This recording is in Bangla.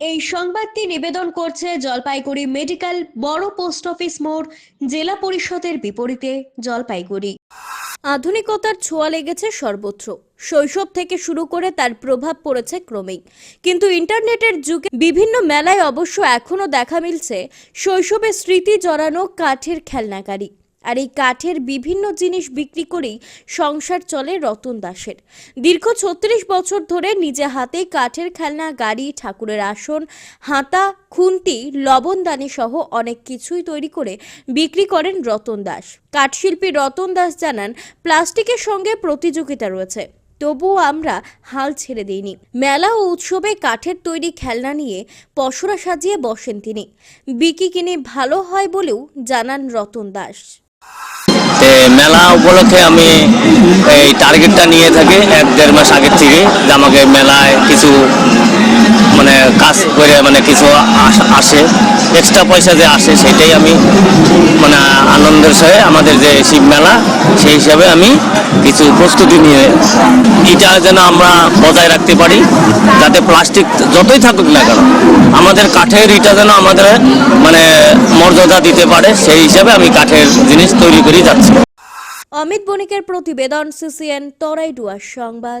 এই সংবাদটি নিবেদন করছে জলপাইগুড়ি মেডিকেল বড় পোস্ট অফিস মোড় জেলা পরিষদের বিপরীতে জলপাইগুড়ি। আধুনিকতার ছোঁয়া লেগেছে সর্বত্র। শৈশব থেকে শুরু করে তার প্রভাব পড়েছে ক্রমেই। কিন্তু ইন্টারনেটের যুগে বিভিন্ন মেলায় অবশ্য এখনও দেখা মিলছে শৈশবের স্মৃতি জড়ানো কাঠের খেলনা গাড়ি আর এই কাঠের বিভিন্ন জিনিস বিক্রি করেই সংসার চলে রতন দাসের। দীর্ঘ ছত্রিশ বছর ধরে নিজে হাতে কাঠের খেলনা, গাড়ি, ঠাকুরের আসন, হাতা, খুন্তি লবণদানি সহ অনেক কিছুই তৈরি করে বিক্রি করেন রতন দাস। কাঠশিল্পী রতন দাস জানান, প্লাস্টিকের সঙ্গে প্রতিযোগিতা রয়েছে, তবুও আমরা হাল ছেড়ে দিইনি। মেলা ও উৎসবে কাঠের তৈরি খেলনা নিয়ে পসরা সাজিয়ে বসেন তিনি। বিকি কিনে ভালো হয় বলেও জানান রতন দাস। মেলা উপলক্ষে আমি এই টার্গেটটা নিয়ে থাকি এক দেড় মাস আগের থেকে, যে আমাকে মেলায় কিছু মানে কাজ করে মানে কিছু আস- এক্সট্রা পয়সা যে আসে সেটাই আমি মানে আনন্দের সহে আমাদের যে শিব মেলা, সেই হিসাবে আমি কিছু প্রস্তুতি নিয়ে, এটা যেন আমরা বজায় রাখতে পারি, যাতে প্লাস্টিক যতই থাকুক না কেন, আমাদের কাঠের ইটা যেন আমাদের মানে মর্যাদা দিতে পারে, সেই হিসাবে আমি কাঠের জিনিস তৈরি করে যাচ্ছি। অমিত বণিকের প্রতিবেদন, সিসিএন তরাইডুয়ার সংবাদ।